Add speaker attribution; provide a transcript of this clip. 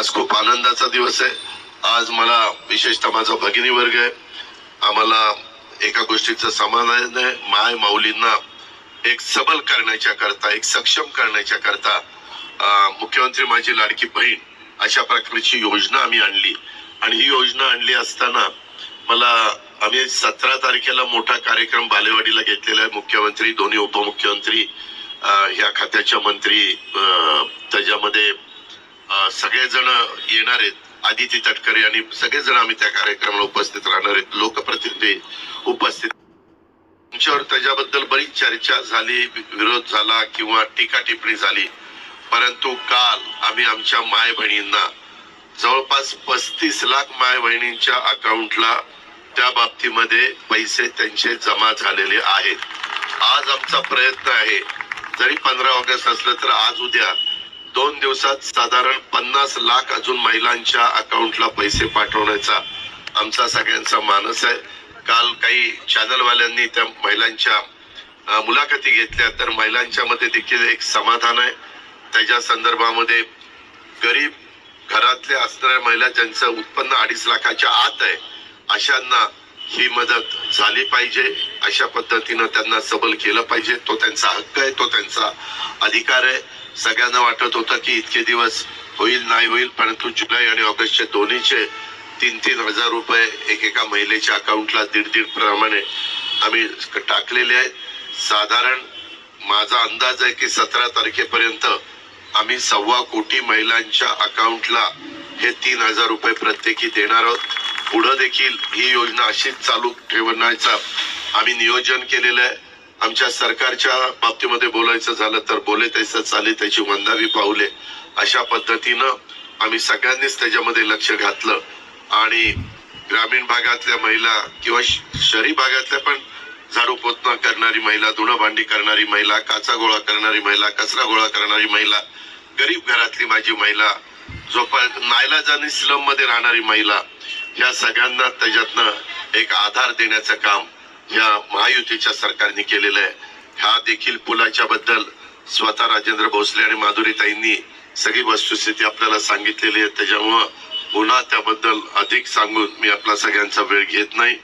Speaker 1: आज खूप आनंदाचा दिवस आहे. आज मला विशेषतः माझा भगिनी वर्ग आहे. आम्हाला एका गोष्टीचं समाधान आहे. माय माऊलींना एक सबल करण्याच्या करता एक सक्षम करण्याच्या करता मुख्यमंत्री माझी लाडकी बहीण अशा प्रकारची योजना आम्ही आणली. आणि ही योजना आणली असताना मला आम्ही सतरा तारखेला मोठा कार्यक्रम बालेवाडीला घेतलेला आहे. मुख्यमंत्री दोन्ही उपमुख्यमंत्री ह्या खात्याच्या मंत्री त्याच्यामध्ये सगळेजण येणार आहेत. आदिती तटकरे आणि सगळेजण आम्ही त्या कार्यक्रमाला उपस्थित राहणार आहेत. लोकप्रतिनिधी उपस्थित. तुमच्यावर त्याच्याबद्दल बरीच चर्चा झाली विरोध झाला किंवा टीका टिप्पणी झाली. परंतु काल आम्ही आमच्या माय बहिणींना जवळपास पस्तीस लाख माय बहिणींच्या अकाउंटला त्या बाबतीमध्ये पैसे त्यांचे जमा झालेले आहेत. आज आमचा प्रयत्न आहे. जरी पंधरा ऑगस्ट असलं तर आज उद्या दोन दिवसात साधारण पन्नास लाख अजून महिलांच्या अकाउंटला पैसे पाठवण्याचा आमचा सगळ्यांचा मानस आहे. काल काही चॅनलवाल्यांनी त्या महिलांच्या मुलाखती घेतल्या तर महिलांच्या मध्ये देखील एक समाधान आहे. त्याच्या संदर्भामध्ये गरीब घरातल्या असणाऱ्या महिला ज्यांचं उत्पन्न अडीच लाखाच्या आत आहे अशांना ही मदत झाली पाहिजे. अशा पद्धतीनं त्यांना सबल केलं पाहिजे. तो त्यांचा हक्क आहे तो त्यांचा अधिकार आहे. सगळ्यांना वाटत होतं की इतके दिवस होईल नाही होईल परंतु जुलै आणि ऑगस्टचे दोन्हीचे तीन तीन हजार रुपये एकेका महिलेच्या अकाउंटला दीड दीड प्रमाणे आम्ही टाकलेले आहेत. साधारण माझा अंदाज आहे की सतरा तारखेपर्यंत आम्ही सव्वा कोटी महिलांच्या अकाउंटला हे तीन हजार रुपये प्रत्येकी देणार आहोत. पुढं देखील ही योजना अशीच चालू ठेवण्याचा आम्ही नियोजन केलेलं आहे. आमच्या सरकारच्या बाबतीमध्ये बोलायचं झालं तर बोले तसं चाले त्याची वंदावी पाऊले. अशा पद्धतीनं आम्ही सगळ्यांनीच त्याच्यामध्ये लक्ष घातलं. आणि ग्रामीण भागातल्या महिला किंवा श- शहरी भागातल्या पण झाडू पोतना करणारी महिला धुणं भांडी करणारी महिला काचा गोळा करणारी महिला कचरा गोळा करणारी महिला गरीब घरातली माझी महिला झोपा नाईलाजाने स्लममध्ये राहणारी महिला या सगळ्यांना त्याच्यातनं एक आधार देण्याचं काम या महायुतीच्या सरकारने केलेलं आहे. ह्या देखील पुलाच्या बद्दल स्वतः राजेंद्र भोसले आणि माधुरीताईंनी सगळी वस्तुस्थिती आपल्याला सांगितलेली आहे. त्याच्यामुळं पुन्हा त्याबद्दल अधिक सांगून मी आपला सगळ्यांचा वेळ घेत नाही.